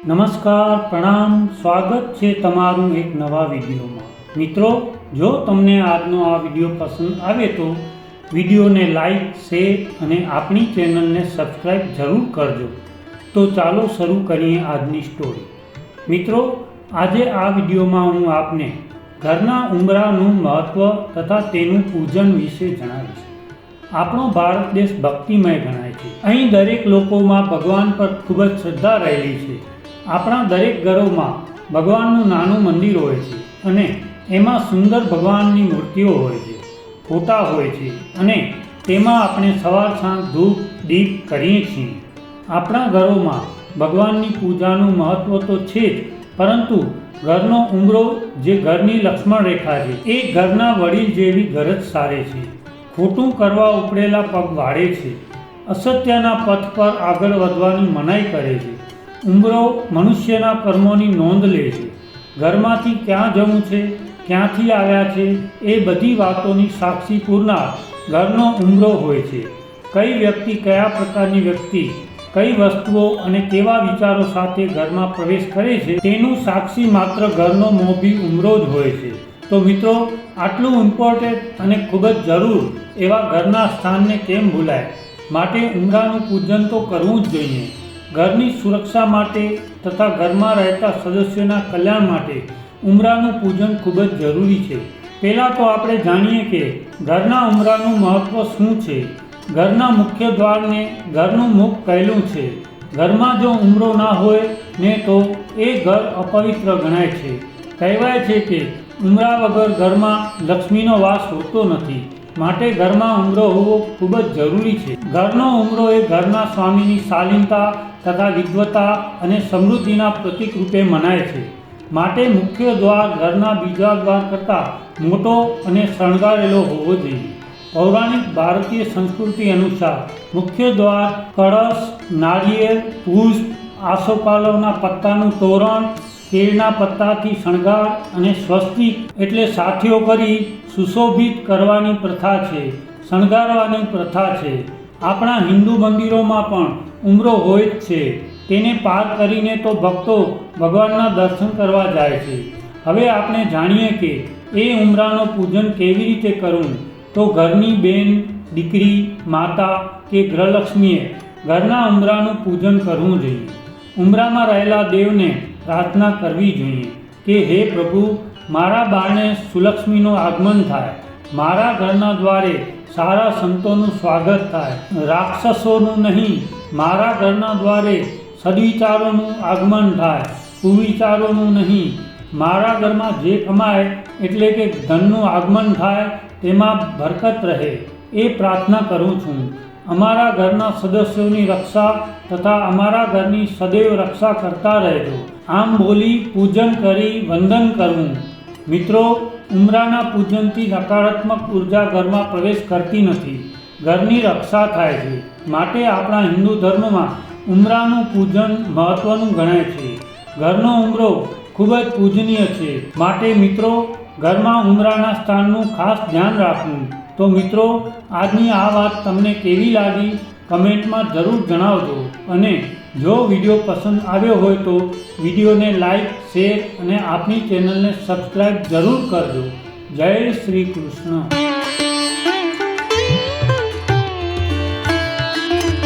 નમસ્કાર, પ્રણામ, સ્વાગત છે તમારું એક નવા વિડીયોમાં. મિત્રો, જો તમને આજનો આ વીડિયો પસંદ આવે તો વિડીયોને લાઈક, શેર અને આપણી ચેનલને સબસ્ક્રાઈબ જરૂર કરજો. તો ચાલો શરૂ કરીએ આજની સ્ટોરી. મિત્રો, આજે આ વિડીયોમાં હું આપને ઘરના ઉંબરાનું મહત્ત્વ તથા તેનું પૂજન વિશે જણાવીશ. આપણો ભારત દેશ ભક્તિમય ગણાય છે. અહીં દરેક લોકોમાં ભગવાન પર ખૂબ જ શ્રદ્ધા રહેલી છે. આપણા દરેક ઘરોમાં ભગવાનનું નાનું મંદિર હોય છે અને એમાં સુંદર ભગવાનની મૂર્તિઓ હોય છે, ફોટા હોય છે અને તેમાં આપણે સવાર, સાંજ, ધૂપ, દીપ કરીએ છીએ. આપણા ઘરોમાં ભગવાનની પૂજાનું મહત્ત્વ તો છે જ, પરંતુ ઘરનો ઉમરો જે ઘરની લક્ષ્મણ રેખા છે, એ ઘરના વડીલ જેવી ગરજ સારે છે. ખોટું કરવા ઉપડેલા પગ વાળે છે. અસત્યના પથ પર આગળ વધવાની મનાઈ કરે છે. ઉંબરો મનુષ્યના કર્મોની નોંધ લે છે. ઘરમાંથી ક્યાં જવું છે, ક્યાંથી આવ્યા છે, એ બધી વાતોની સાક્ષી પૂરનાર ઘરનો ઉંબરો હોય છે. કઈ વ્યક્તિ કયા પ્રકારની વ્યક્તિ, કઈ વસ્તુઓ અને કેવા વિચારો સાથે ઘરમાં પ્રવેશ કરે છે, તેનું સાક્ષી માત્ર ઘરનો મોભી ઉંબરો જ હોય છે. તો મિત્રો, આટલું ઇમ્પોર્ટન્ટ અને ખૂબ જ જરૂર એવા ઘરના સ્થાનને કેમ ભૂલાય? માટે ઉમરાનું પૂજન તો કરવું જ જોઈએ. ઘરની સુરક્ષા માટે તથા ઘરમાં રહેતા સદસ્યોના કલ્યાણ માટે ઉમરાનું પૂજન ખૂબ જ જરૂરી છે. પહેલાં તો આપણે જાણીએ કે ઘરના ઉમરાનું મહત્ત્વ શું છે? ઘરના મુખ્ય દ્વારને ઘરનું મુખ કહેલું છે. ઘરમાં જો ઉમરો ના હોય ને તો એ ઘર અપવિત્ર ગણાય છે. કહેવાય છે કે ઉમરા વગર ઘરમાં લક્ષ્મીનો વાસ હોતો નથી. માટે ઘરમાં ઉમરો હોવો ખૂબ જ જરૂરી છે. ઘરનો ઉમરો એ ઘરના સ્વામીની શાલીનતા તથા વિદ્વતા અને સમૃદ્ધિના પ્રતીક રૂપે મનાય છે. માટે મુખ્ય દ્વાર ઘરના બીજા દ્વાર કરતાં મોટો અને શણગારેલો હોવો જોઈએ. પૌરાણિક ભારતીય સંસ્કૃતિ અનુસાર મુખ્ય દ્વાર કળશ નાળિયેર પુષ્પ, આસોપાલવના પત્તાનું તોરણ કેળના પત્તાથી શણગાર અને સ્વસ્તિક એટલે સાથીઓ કરી સુશોભિત કરવાની પ્રથા છે, શણગારવાની પ્રથા છે. આપણા હિન્દુ મંદિરોમાં પણ ઉમરો હોય જ છે. તેને પાર કરીને તો ભક્તો ભગવાનના દર્શન કરવા જાય છે. હવે આપણે જાણીએ કે એ ઉમરાનો પૂજન કેવી રીતે કરવું? તો ઘરની બેન, દીકરી, માતા કે ગ્રહલક્ષ્મીએ ઘરના ઉમરાનું પૂજન કરવું જોઈએ. ઉમરામાં રહેલા દેવને પ્રાર્થના કરવી જોઈએ કે હે પ્રભુ, મારા બારણે સુલક્ષ્મીનું આગમન થાય. મારા ઘરના દ્વારે સારા સંતોનું સ્વાગત થાય. રાક્ષસોનું નહીં, મારા ઘરના દ્વારે સદવિચારોનું આગમન થાય. કુવિચારોનું નહીં, મારા ઘરમાં જે કમાય એટલે કે ધનનું આગમન થાય, તેમાં બરકત રહે. એ પ્રાર્થના કરું છું. અમારા ઘરના સદસ્યોની રક્ષા તથા અમારા ઘરની સદૈવ રક્ષા કરતા રહેજો. આમ બોલી પૂજન કરી વંદન કરવું મિત્રો, ઉમરાના પૂજનથી નકારાત્મક ઊર્જા ઘરમાં પ્રવેશ કરતી નથી. ઘરની રક્ષા થાય છે. માટે આપણા હિન્દુ ધર્મમાં ઉમરાનું પૂજન મહત્વનું ગણાય છે. ઘરનો ઉમરો ખૂબ જ પૂજનીય છે. માટે મિત્રો, ઘરમાં ઉમરાના સ્થાનનું ખાસ ધ્યાન રાખવું. તો મિત્રો, આજની આ વાત તમને કેવી લાગી? કમેન્ટમાં જરૂર જણાવજો અને જો વીડિયો પસંદ આવ્યો હોય તો વિડીયોને લાઈક, શેર અને આપની ચેનલને સબસ્ક્રાઈબ જરૂર કરજો. જય શ્રી કૃષ્ણ.